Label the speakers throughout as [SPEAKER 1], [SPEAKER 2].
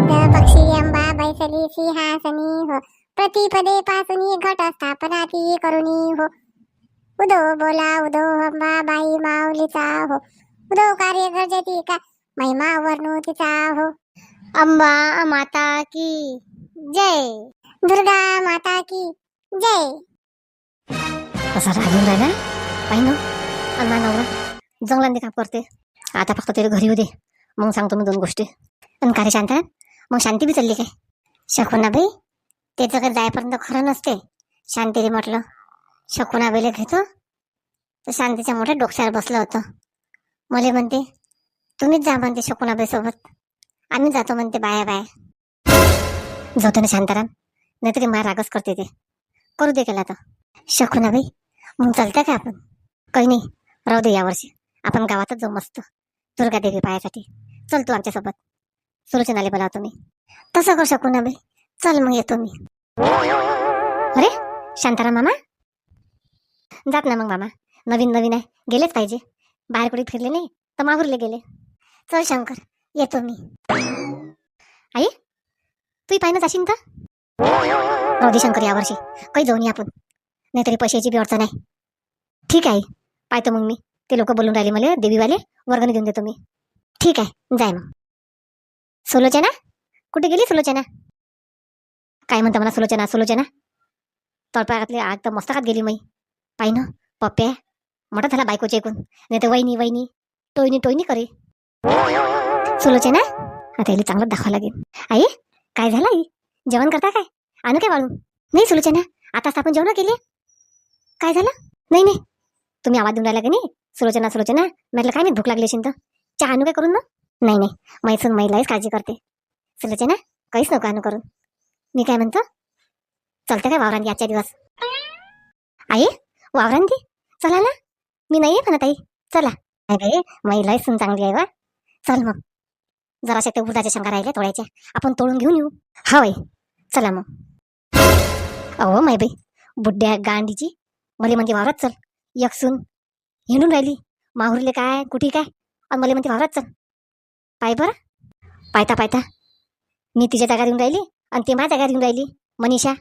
[SPEAKER 1] सिद्ध पक्षी अंबा बैसली सिंहासनी हो. प्रतिपदे पासुनी घट स्थापना ती करुणी हो. उदो बोला उदो अंबा बाई माऊलीचा हो. उदो कार्य गरजेती का महिमा वर्णू तिचा हो. अंबा माता की जय. दुर्गा माता की जय.
[SPEAKER 2] कसा रागून राहिला? पाहि ना? अण्णा नवरा. जंगलांनी काम करते. आता फक्त त्याला घरी दे. मग सांगतो मी दोन गोष्टी. पण का रे शांता मग शांती बी चालली काय? शकुनाबाई त्याचं काही जायपर्यंत खरं नसते शांतीने म्हटलं. शकुनाबाईला घेतो. तर शांतीच्या मोठ्या डोक्यावर बसलं होतं. मला म्हणते तुम्हीच जा म्हणते शकुनाबाईसोबत. आम्ही जातो म्हणते बाया बाया. जातो ना शांताराम. नाहीतरी माया रागच करते ते. करू दे केला तर शकुनाबाई मग चालतं का आपण? काही नाही. राहू दे यावर्षी. आपण गावातच जाऊ मस्त. दुर्गादेवी पायासाठी. चल तू आमच्यासोबत. सुलोचनाले बोलावतो मी तसं करू शकू ना बे चल मग येतो मी. अरे शांताराम मामा? जात ना मग मामा. नवीन नवीन आहे. गेलेच पाहिजे. बाहेर कुठे फिरले नाही तर माहुरले गेले. चल शंकर येतो मी. आई तू पाहिनं जाशील का? राहू दे शंकर यावर्षी काही जाऊन या आपण. नाहीतरी पैशाची बी अडचण आहे. ठीक आहे पाहतो मग मी. ते लोक बोलून राहिले मला देवीवाले. वर्गणी देऊन देतो मी. ठीक आहे. जाय मग. सुलोचना? कुठे गेली सुलोचना? काय म्हणता मला सुलोचना सुलोचना? तळपागातली आग तर मस्तकात गेली मी पाहि ना पप्प्या. मोठा झाला बायकोचे ऐकून नाही तर वहिनी वहिनी. टोयनी टोयनी करे. सुलोचना? आता याला चांगलं दाखवा लागेल. आई काय झालं आई? जेवण करता काय? आणू काय वाळू नाही सुलोचना. आताच आपण जेवण केले. काय झालं? नाही नाही. तुम्ही आवाज देऊन राहिला की नाही? सुलोचना सुलोचना. म्हटलं काय नाही भूक लागली असेल तर. चहा आणू काय करून ना नाही नाही. मैसून महिलाच काळजी करते. सुलोचना काहीच नको आणू करून. मी काय म्हणतो? चलते काय वावरांती आजच्या दिवस? आई वावरांती चला ना. मी नाही आहे म्हणत आई. चला. अरे महिला सून चांगली आहे वा चल मग. जराशा ते उदाच्या शंका राहिल्या तोडायच्या आपण तोडून घेऊन येऊ. हा वय चला मग. अहो माय बाई. बुड्ड्या गांडीची. मले म्हणते वावरात चल. एक सून. हिंडून राहिली. माहुरले काय कुठे काय? आणि मला म्हणते वावरात चल. पाय बरं. पायता पायता. मी तिच्या जागा घेऊन राहिली आणि ती माझ्या जागा घेऊन राहिली. मनीषा.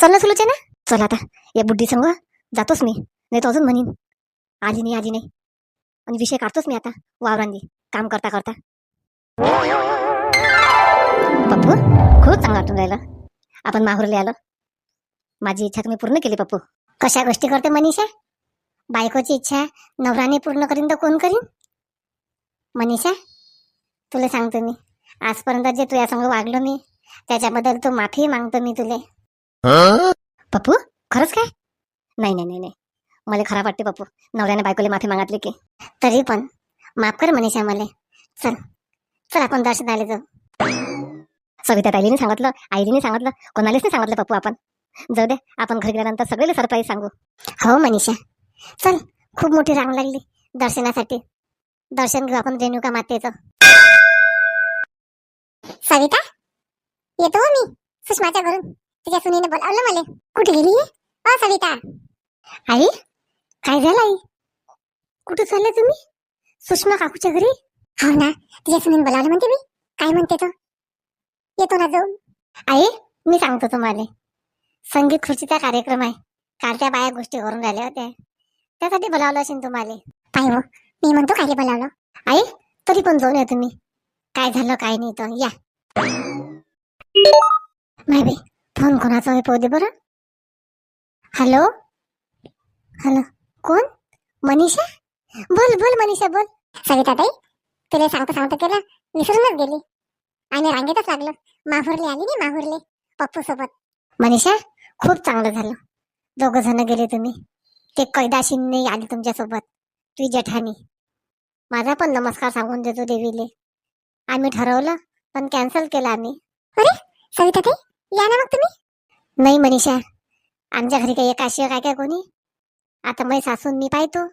[SPEAKER 2] चल ना सुलोचना. चल आता. या बुड्डी संग जातोच मी. नाही तर अजून म्हणीन. आली नाही आली नाही. आणि विषय काढतोच मी आता. वावरांनी. काम करता करता. पप्पू खूप चांगलं वाटून राहिलं. आपण माहुरले आलो. माझी इच्छा तुम्ही पूर्ण केली पप्पू. कशा गोष्टी करते मनीषा? बायकोची इच्छा नवराने पूर्ण करीन तर कोण करीन? मनीषा? तुला सांगतो मी. आजपर्यंत जे तुझ्या संग वागलो मी त्याच्याबद्दल तू माफी मागतो मी तुले. पप्पू खरंच काय? नाही नाही नाही नाही. मला खराब वाटते पप्पू. नवऱ्याने बायकोले माफी मागितली की. तरी पण माफ कर मनीषा मला चल चल आपण दर्शन आले जाऊ. सविता ताईलीने सांगितलं आईलीने सांगितलं कोणालाच नाही सांगितलं पप्पू आपण. जाऊ दे आपण घरी गेल्यानंतर सगळे सरप्राईज सांगू. हो मनीषा. चल खूप मोठी रांग लागली दर्शनासाठी. दर्शन घेऊ आपण रेणुका मातेचं.
[SPEAKER 1] सविता? येतो हो मी सुषमाच्या घरून. तुझ्या सुनीने बोलावलं मला. कुठे गेली अ सविता.
[SPEAKER 2] आई काय झालं आई? कुठे चालले तुम्ही? सुषमा काकूच्या घरी?
[SPEAKER 1] हो ना तुझ्या सुनीने बोलावलं म्हणते मी. काय म्हणते तो? येतो ना जाऊन.
[SPEAKER 2] आई मी सांगतो तुम्हाला. संगीत खुर्चीचा कार्यक्रम आहे. काल त्या बाया गोष्टी करून राहिल्या होत्या. त्यासाठी बोलावलं असेल तुम्हाला.
[SPEAKER 1] पाय हो मी म्हणतो काय बोलावलं?
[SPEAKER 2] आई तरी पण जाऊन या तुम्ही. काय झालं काय नाही तर या. नाही बाई फोन कोणाचा आहे पोहते बरं? हॅलो? हॅलो? कोण? मनीषा? बोल बोल मनीषा बोल.
[SPEAKER 1] सविता ताई तुला सांगता सांगता केलं. विसरूनच गेली. आणि रांगेतच लागलं. माहुरले आली नाही माहुरले. पप्पू सोबत.
[SPEAKER 2] मनीषा खूप चांगलं झालं. दोघं जण गेले तुम्ही. ते कैदाशींनी आली तुमच्यासोबत तुझी जठानी. माझा पण नमस्कार सांगून देतो देवीले. आम्ही ठरवलं पण कॅन्सल केलं आम्ही.
[SPEAKER 1] सविता ताई या ना मग तुम्ही.
[SPEAKER 2] नाही मनीषा आमच्या घरी काही एकाशी काय काय कोणी? आता माझी सासून मी पाहतो.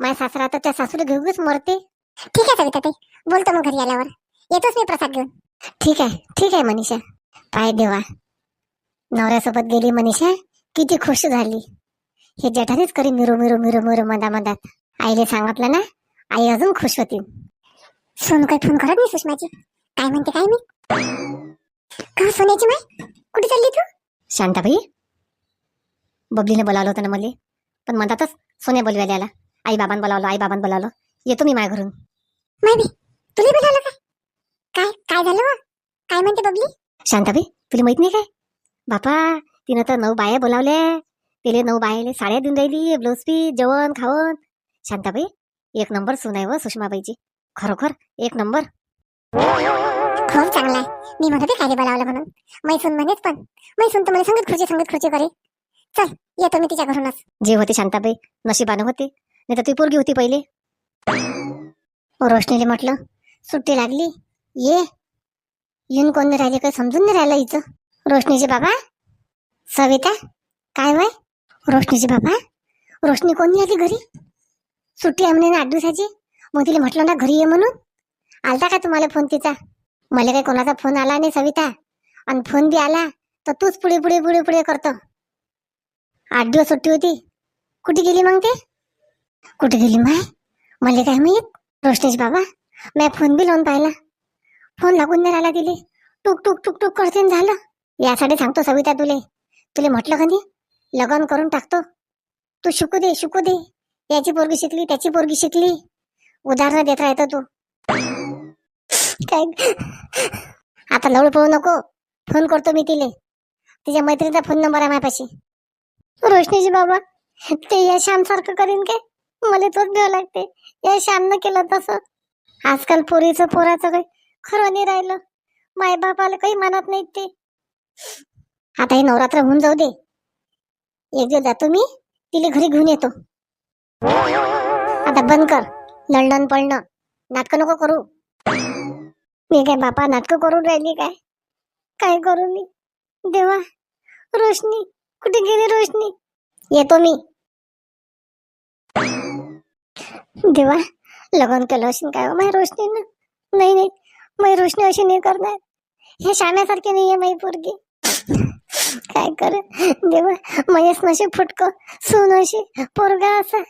[SPEAKER 2] माझ्या सासरा आता त्या सासूला घेऊनच मरते.
[SPEAKER 1] ठीक आहे सविता ताई बोलतो मग घरी आल्यावर. येतोच मी प्रसाद घेऊन.
[SPEAKER 2] ठीक आहे ठीक आहे मनीषा. पाय देवा. नवऱ्यासोबत गेली मनीषा किती खुश झाली. हे जेठानेच करी मिरू मिरू मिरू मिरू मधा मधात आईले सांगितलं ना आई अजून खुश होती.
[SPEAKER 1] सोनू काही फोन करत नाही सुषमाची काय म्हणते काय मी का सोन्याची माय? कुठे चालली तू?
[SPEAKER 2] शांताबाई बबलीने बोलावलं होतं ना मला. पण म्हणतातच सोन्या बोलवायला आला आई बाबांना बोलावलं आई बाबांना बोलावलं. येतो मी माझ्या घरून.
[SPEAKER 1] माय बी तुला बोलावलं काय? काय काय झालं व? काय म्हणते बबली?
[SPEAKER 2] शांताबाई तुला माहीत नाही काय? बापा तिनं तर नऊ बाया बोलावल्या. तिले नऊ बायाले साड्या देऊन राहिली ब्लाऊज पीस जेवण खावण. शांताबाई एक नंबर सून आहे व सुषमाबाईची. खरोखर एक नंबर.
[SPEAKER 1] हो, खूप चांगला आहे मी म्हणते काय बोलावलं म्हणून. मैसून म्हणेच पण. मैसून तर मला संगत खुर्ची संगत खुर्ची करे चल येतो मी तिच्या घरूनच.
[SPEAKER 2] जे होते शांताबाई नशिबानं होते. नाही तर ती पोरगी होती पहिले. रोशनीले म्हटलं सुट्टी लागली. ये. येऊन कोण नाही राहिले काही समजून नाही राहिलं हिचं रोशनीचे बाबा सविता काय वय? रोशनीचे बाबा रोशनी कोण नाही आली घरी? सुट्टी आहे म्हणे ना आठ दिवसाची. मग तिला म्हटलं ना घरी ये म्हणून. आलता का तुम्हाला फोन तिचा? मला काही कोणाचा फोन आला नाही सविता. आणि फोन बी आला तर तूच पुढे पुढे पुढे पुढे करतो. आठ दिवस सुट्टी होती. कुठे गेली मग ते? कुठे गेली माय? मला काय माहीत? रोशनीश बाबा मी फोन बी लावून पाहिला. फोन लागून नाही राहिला तिले. टुक टुक टुक टुक करते झालं. यासाठी सांगतो सविता तुले. तुले म्हटलं का नाही? लगन करून टाकतो. तू शिकू दे शिकू दे. याची पोरगी शिकली त्याची पोरगी शिकली. उदाहरणं देत राहतो तू. काय आता लवळ पळू नको. फोन करतो मी तिले. तिच्या मैत्रिणीचा फोन नंबर आहे माझ्यापाशी. रोशनीजी बाबा ते या श्याम सारखं करीन काय? मला तोच भ्यावं लागते या श्यामनं केलं तसं. आजकाल पोरीचं पोराचं काही खरं नाही राहिलं. माय बापाला काही मानत नाहीत ते. आता हे नवरात्र होऊन जाऊ दे. एक दिवस जातो मी तिला घरी घेऊन येतो. आता बंद कर. लंडन पळणं. नाटकं नको करू. मी काय बापा नाटकं करून राहिली काय? काय करू मी? देवा रोशनी कुठे गेली रोशनी? येतो मी. देवा लग्न केलं असेल काय हो माय रोशनीनं? नाही नाही मै रोशनी अशी नाही करणार. हे शाण्यासारखे नाहीये माई पोरगी. काय कर? देवा मयस नशी फुटक सून अशी पोरगा असा.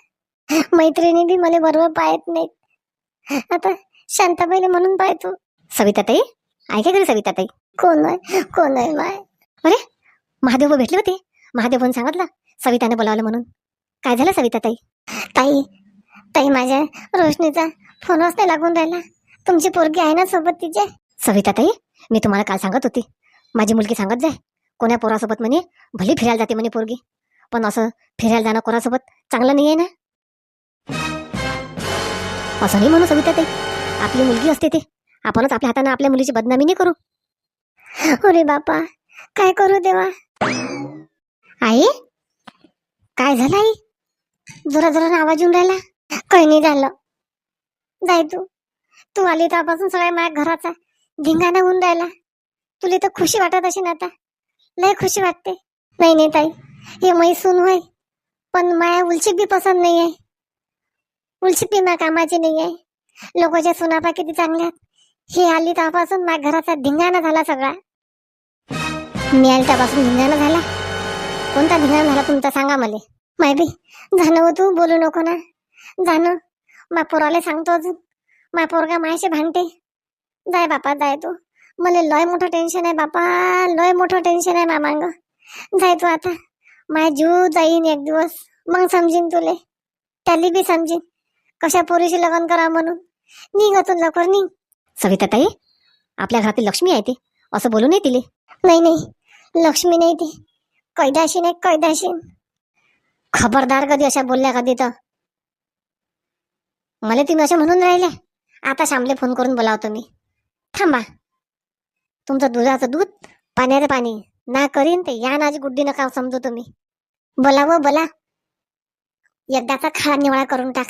[SPEAKER 2] मैत्रिणी बी मला बरोबर पाहत नाहीत. आता शांताबाईला म्हणून पाहतो. सविता ताई ऐका घरी सविताताई. कोण आहे? कोण आहे माय? महादेव भेटले होते. महादेवन सांगितलं सविताने बोलावलं म्हणून. काय झालं सविता ताई ताई ताई माझ्या रोशनीचा फोनच नाही लागून राहिला. तुमची पोरगी आहे ना सोबत तिचे? सविता ताई मी तुम्हाला काल सांगत होती. माझी मुलगी सांगत जाय. कोण्या पोरासोबत म्हणे भली फिरायला जाते म्हणे पोरगी. पण असं फिरायला जाणं कोणासोबत चांगलं नाही आहे ना? असं नाही म्हणू सविता ताई आपली मुलगी असते ते. आपणच आपल्या हाताने आपल्या मुलीची बदनामी नाही करू. अरे बापा काय करू देवा? आई? काय झालं आई? जोरा जोरानं आवाज येऊन राहिला. काही नाही झालं. जाय तू. तू आली तेव्हापासून सगळ्या माझ्या घराचा धिंगाणा होऊन राहिला. तुला तर खुशी वाटत अशी ना आता. लय खुशी वाटते. नाही नाही ताई. हे मैसून होय. पण माया उलची बी पसंत नाही आहे उलची बी मा कामाची नाही आहे लोकांच्या सुनापा किती चांगल्या ही आली तेव्हापासून माझ्या घराचा धिंगाणा झाला सगळा. मी आली त्यापासून धिंगाणा झाला. कोणता धिंगाणा झाला तुमचा सांगा मला. माहिती जाणं हो तू बोलू नको ना. जाणं मा पोराला सांगतो अजून. मा पोरगा मायाशी भांडते. जाय बापा जाय तू. मला लय मोठं टेन्शन आहे बापा. लय मोठं टेन्शन आहे मामांग जाय तू आता. माय जीव जाईन एक दिवस. मग समजीन तुले. त्याली बी समजीन. कशा पोरीशी लग्न करा म्हणून. निघ निघतून लवकर निघ. सविता ताई आपल्या घरातील लक्ष्मी आहे ती. असं बोलू नये तिले नाही नाही. लक्ष्मी नाही ती. कैदाशी नाही कैदाशी. खबरदार कधी अशा बोलल्या कधी तर. मला तुम्ही अशा म्हणून राहिल्या. आता श्यामले फोन करून बोलावतो मी. थांबा. तुमचं दुधाचं दूध पाण्याचं पाणी. ना करीन ते. या नाची गुड्डी नका समजू तुम्ही. बोला व बोला. एकदाचा खाळा निवळा करून टाक.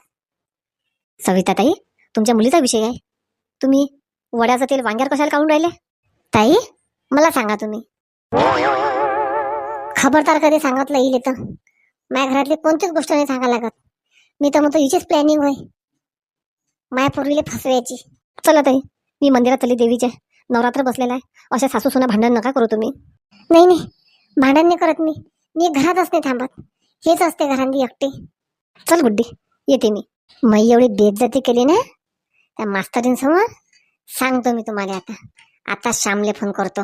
[SPEAKER 2] सविता ताई तुमच्या मुलीचा विषय आहे. तुम्ही वड्याचं तेल वांग्यावर कशाला काढून राहिले? ताई मला सांगा तुम्ही. खबरदार कधी सांगितलं येईल तर माझ्या घरातली कोणतीच गोष्ट नाही सांगा लागत. मी तर म्हणतो हिचीच प्लॅनिंग होय. माया पूर्वीले फसवायची. चला ताई मी मंदिरात चली देवीच्या नवरात्र बसलेला आहे. अशा सासू सुना भांडण नका करू तुम्ही. नाही नाही भांडण नाही करत मी. मी घरातच नाही थांबत. हेच असते घरांनी एकटी. चल गुड्डी येते मी. मी एवढी बेइज्जती केली ना? त्या मास्तरींसमोर सांगतो मी तुम्हाला आता. आता श्यामले फोन करतो.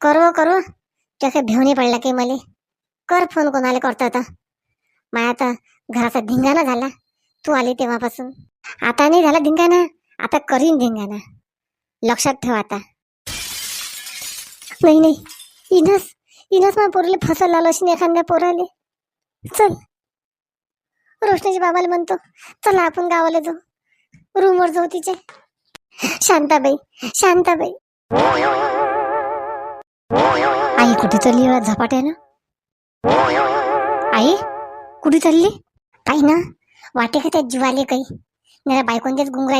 [SPEAKER 2] करो करो. त्याच्या भेवणी पडला की मला. कर फोन कोणाला करतो आता. माया आता घराचा धिंगाणा झाला. तू आली तेव्हापासून. आता नाही झाला धिंगाणा. आता करीन धिंगाणा. लक्षात ठेव आता. नाही नाही. इनस इनस मग पोरीला फसल लावलं अशी एखाद्या पोराले. चल. रोशनीच्या बाबाला म्हणतो चला आपण गावाला जाऊ. रूमवर जाऊ तिचे शांताबाई शांताबाई. आई कुठे चालली एवढा झपाट्यानं? आई कुठे चालली? काही ना वाटे का त्या जीवाले काही. नाही बायकोंच्याच गुंग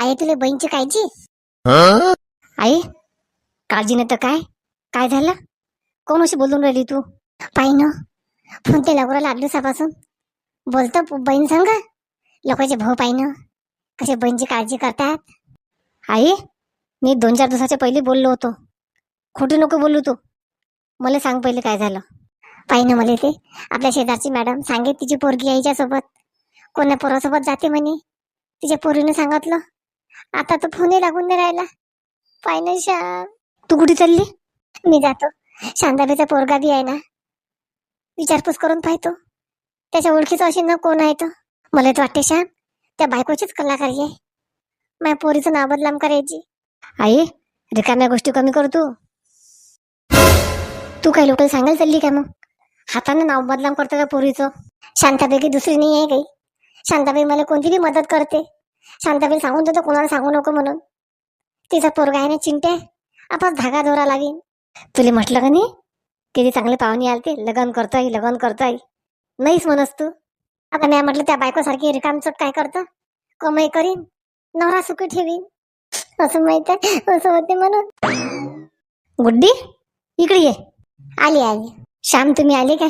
[SPEAKER 2] आई तुला बहीणची काळजी? आई काळजी नाही तर काय? काय झालं? कोण अशी बोलून राहिली तू? पाय ना फोन ते लवकर लागली सापासून बोलतो बहीण सांग लोकांचे भाऊ पाहिनं कसे बहीणची काळजी करतात? आई मी दोन चार दिवसाच्या पहिले बोललो होतो. खोटं नको बोलू तू. मला सांग पहिले काय झालं. पाहि ना मला ते. आपल्या शेजारची मॅडम सांगे तिची पोरगी आईच्या सोबत कोण्या पोरासोबत जाते म्हणे. तिच्या पोरीनं सांगितलं. आता तो फोनही लागून नाही राहिला. पाहि ना श्याम तू कुठे चालली? मी जातो. शांताबाईचा पोरगा बी आहे ना. विचारपूस करून पाहतो. त्याच्या ओळखीचं अशी ना कोण आहे तो. मला तर वाटते श्याम त्या बायकोचीच कलाकारी आहे. माझ्या पोरीचं नाव बदलाम करायची आई रिकाम्या गोष्टी कमी कर तू. तू काही लोकांना सांगायला चालली का मग? हातानं नाव बदलाम करतो का पोरीचं? शांताबाई दुसरी नाही आहे काही. शांताबाई मला कोणती बी मदत करते. शांताबाई सांगून देतो कोणाला सांगू नको म्हणून. तिचा पोरगा आहे ना चिंटे आपण धागा दोरा लागेल तुला म्हटलं का नाही? किती चांगले पाहुणे आलते. लग्न करतोय लग्न करतोय नाहीच म्हणस तू. आता मी म्हटलं त्या बायकोसारखी रिकामचोट काय करतं? कमाई करीन. नवरा सुखी ठेवीन. असं माहीत आहे असं होते म्हणून. गुड्डी इकडे ये. आली आली. श्याम तुम्ही आले काय?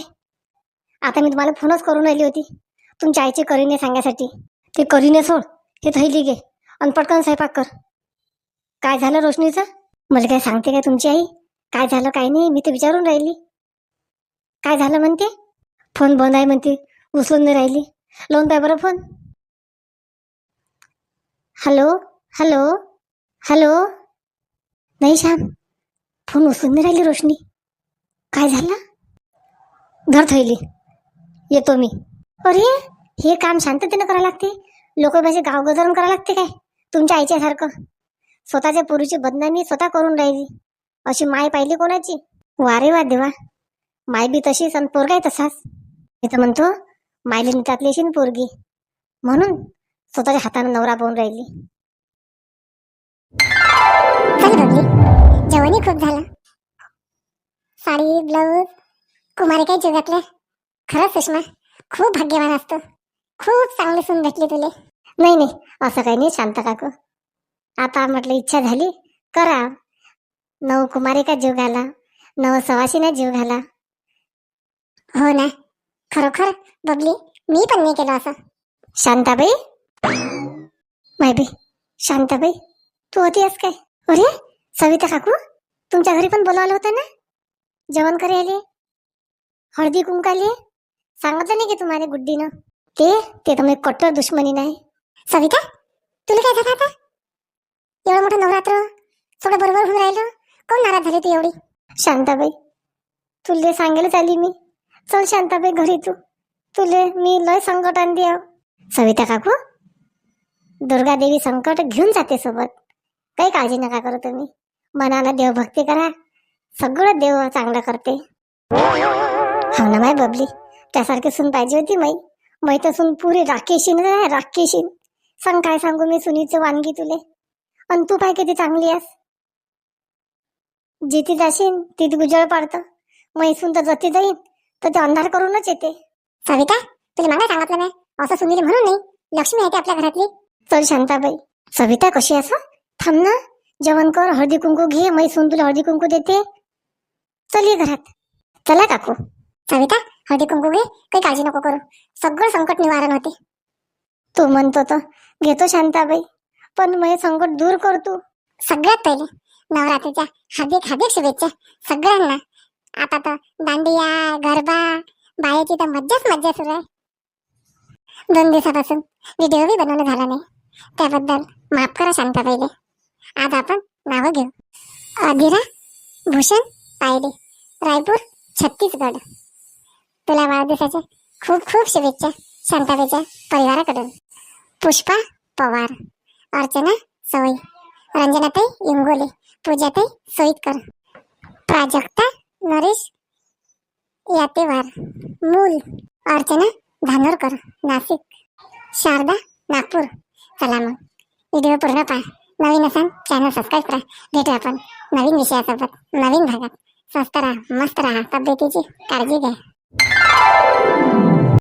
[SPEAKER 2] आता मी तुम्हाला फोनच करून राहिली होती. तुमच्या आईची करीने सांगायसाठी. ते करीने सोड हे थैली घे आणि पटकन स्वयंपाक कर. काय झालं रोशनीचं? मला काय सांगते काय तुमची आई? काय झालं काय नाही मी तर विचारून राहिली. काय झालं म्हणते? फोन बंद आहे म्हणते उचलून नाही राहिली. लावून पाय बरं फोन. हॅलो हॅलो हॅलो नाही श्याम फोन उचलून राहिली रोशनी. काय झालं? धर थैली. येतो मी. अरे हे काम शांततेनं करावं लागते. लोक माझे गाव करावं लागते काय? तुमच्या आईच्यासारखं. स्वतःच्या पोरीची बदनामी स्वतः करून राहिली. अशी माय पाहिली कोणाची? वारे वा देवा. माय बी तशीच आणि पोरगाय तसाच. मी तर म्हणतो मायली नितातली अशी पोरगी. म्हणून स्वतःच्या हाताने नवरा पाहून राहिली.
[SPEAKER 1] चल बघली जेवणही खूप झालं. साडी ब्लाऊज कुमारी काय जगातल्या? खरंच सुषमा खूप भाग्यवान असतो. खूप चांगली सून भेटली तुले.
[SPEAKER 2] नाही नाही असं काही नाही शांत काकू. आता म्हटलं इच्छा झाली करा. नऊ कुमारिका जीव घाला नव सवाशीना जीव घाला.
[SPEAKER 1] हो ना खरोखर बबली मी पण नाही केलं असं.
[SPEAKER 2] शांताबाई? मायबी शांताबाई तू होती आहेस काय? अरे सविता काकू तुमच्या घरी पण बोलावलं होतं ना? जेवण करे आले हळदी कुंकाले सांगितलं नाही की तुम्हाला गुड्डीनं? ते ते तर मी कट्टर दुश्मनी नाही.
[SPEAKER 1] सविता तुला काय झालं आता? एवढं मोठं नवरात्र सगळं बरोबर होऊन राहिलं? कोण नाराज झाली तू एवढी?
[SPEAKER 2] शांताबाई तुले सांगायला आली मी. चल शांताबाई घरी तू. तुले मी लय संकट आणली सविता काकू दुर्गा देवी संकट घेऊन जाते सोबत. काही काळजी नका करू तुम्ही. मनानं देवभक्ती करा. सगळं देव चांगलं करते. हो ना माय बबली? त्यासारखी सून पाहिजे होती माई. मै तर सून पुरी राकेशीन राकेशीन. सांग काय सांगू मी सुनीचं वानगी तुले. अन तू पाय किती चांगली आहेस. जिथे जाशील तिथे गुजळ पाडतं. मैसून तर जती जाईन तर ते अंधार करूनच येते.
[SPEAKER 1] सविता तुला मला सांगितलं नाही असं सुनील म्हणून नाही. लक्ष्मी आहे ती आपल्या घरातली.
[SPEAKER 2] चल शांताबाई सविता कशी असा थांब ना. जेवण कर हळदी कुंकू घे मै तुला हळदी कुंकू देते. चल ये घरात. चला काकू.
[SPEAKER 1] सविता हळदी कुंकू घे काही काळजी नको करू. सगळं संकट निवारण होते.
[SPEAKER 2] तू म्हणतो तर. घेतो शांताबाई. पण मग संकट दूर कर तू.
[SPEAKER 1] सगळ्यात पहिले नवरात्रीच्या हार्दिक हार्दिक शुभेच्छा सगळ्यांना. आता तर दांडिया गरबा बायाची तर मज्जाच मज्जा सुरू आहे. दोन दिवसापासून व्हिडिओ बी बनवणं झाला नाही. त्याबद्दल माफ करा शांता पहिले. आज आपण नावं घेऊ. अधिरा
[SPEAKER 2] भूषण पायडे रायपूर छत्तीसगड. तुला वाढदिवसाच्या खूप खूप शुभेच्छा शांताबाईच्या परिवाराकडून. पुष्पा पवार अर्चना सवई रंजनाताई इंगोले पूजाताई सोईतकर. प्राजक्ता नरेश यातेवार मूल अर्चना धानोरकर नाशिक. शारदा नागपूर. चला मग. व्हिडिओ पूर्ण पहा. नवीन असाल चॅनल सबस्क्राईब करा. भेटू आपण नवीन विषयासोबत नवीन भागात. स्वस्त राहा मस्त राहा. तब्येतीची काळजी घ्या.